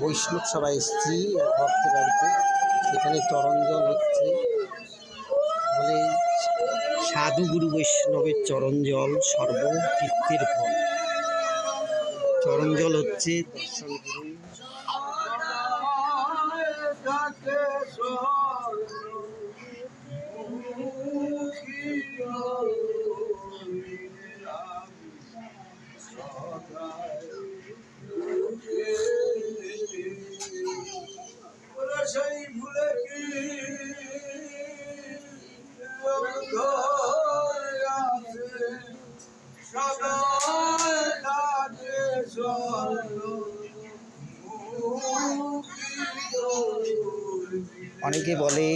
বৈষ্ণব সবাই এক ভক্তের বাড়িতে সেখানে চরণজল হচ্ছে। বলে সাধু গুরু বৈষ্ণবের চরণজল সর্বতীর্থের ফল। চরণজল হচ্ছে দর্শন গুরু অনেকে বলে,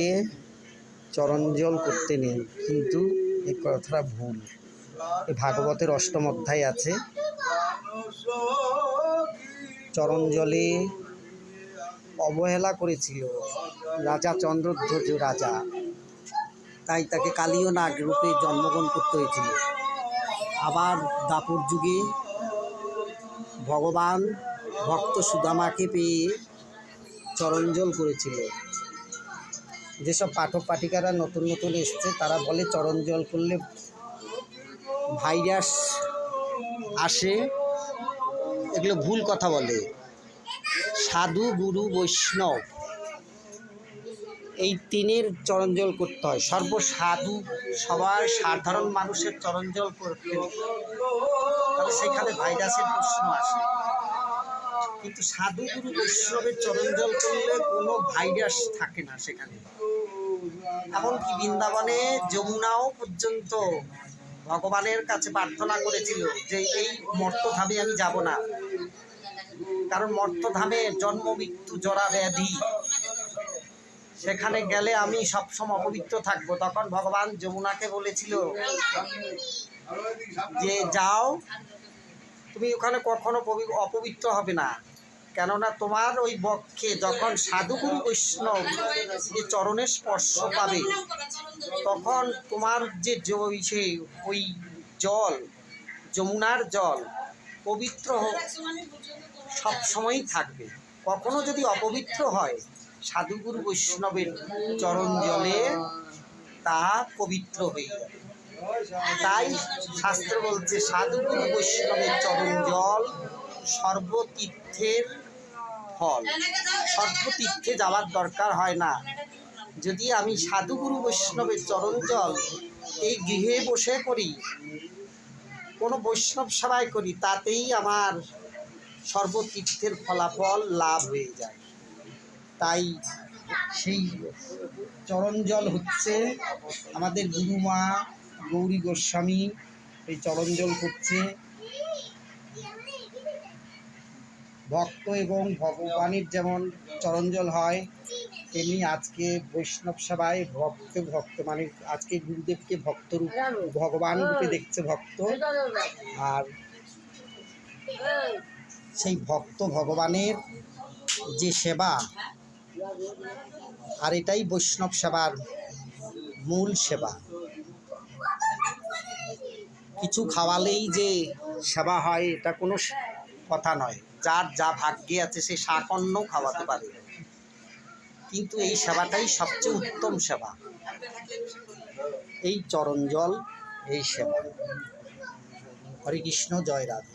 চরণজল করতে নেই। কিন্তু এই কথাটা ভুল। এই ভাগবতের অষ্টম অধ্যায় আছে, চরণজলে অবহেলা করেছিল রাজা চন্দ্রধ্বজ রাজা। তাই তাকে কালীয় নাগ রূপে জন্মগ্রহণ করতে হয়েছিল। আবার দাপর যুগে ভগবান ভক্ত সুদামাকে পেয়ে চরণজল করেছিল। যেসব পাঠক পাঠিকারা নতুন নতুন এসছে, তারা বলে চরণজল করলে ভাইরাস আসে। এগুলো ভুল কথা বলে। সাধু, গুরু, বৈষ্ণব, এই তিনের চরণজল করতে হয়। সর্বসাধু, সবার সাধারণ মানুষের চরণজল করতে। তাহলে সেখানে ভাইরাসের প্রশ্ন আসে। কিন্তু সাধু গুরু বৈষ্ণবের চরণজল করলে কোনো ভাইরাস থাকে না সেখানে। এমনকি বৃন্দাবনে যমুনাও পর্যন্ত ভগবানের কাছে প্রার্থনা করেছিল যে এই মর্তধামে আমি যাব না। কারণ মর্তধামে জন্ম, মৃত্যু, জরা, ব্যাধি। সেখানে গেলে আমি সবসময় অপবিত্র থাকব। তখন ভগবান যমুনাকে বলেছিল যে যাও, তুমি ওখানে কখনো পবি- অপবিত্র হবে না। কেননা তোমার ওই বক্ষে যখন সাধুগুরু বৈষ্ণব যে চরণের স্পর্শ পাবে, তখন তোমার যে সে ওই জল, যমুনার জল পবিত্র সবসময়ই থাকবে। কখনো যদি অপবিত্র হয়, সাধুগুরু বৈষ্ণবের চরণ জলে তা পবিত্র হয়ে যাবে। তাই শাস্ত্র বলছে সাধুগুরু বৈষ্ণবের চরণ জল সর্বতীর্থের ফল। সর্বতীর্থে যাওয়ার দরকার হয় না। যদি আমি সাধুগুরু বৈষ্ণবের চরণ জল এই গৃহে বসে করি, কোনো বৈষ্ণব সেবায় করি, তাতেই আমার সর্বতীর্থের ফলাফল লাভ হয়ে যায়। তাই সেই চরণজল হচ্ছে আমাদের গুরুমা গৌরী গোস্বামী এই চরণজল করছে। ভক্ত এবং ভগবানের যেমন চরণজল হয়, তেমনি আজকে বৈষ্ণব সভায় ভক্ত ভক্ত মানে আজকে গুরুদেবকে ভক্ত রূপ, ভগবান রূপে দেখছে ভক্ত। আর সেই ভক্ত ভগবানের যে সেবা, আর এটাই বৈষ্ণব সেবার মূল সেবা। কিছু খাওয়ালেই যে সেবা হয়, এটা কোনো কথা নয়। যার যা ভাগ্যে আছে, সে শাকন্ন খাওয়াতে পারে। কিন্তু এই সেবাটাই সবচেয়ে উত্তম সেবা। এই চরণ জল, এই সেবা। হরে কৃষ্ণ, জয় রাধে।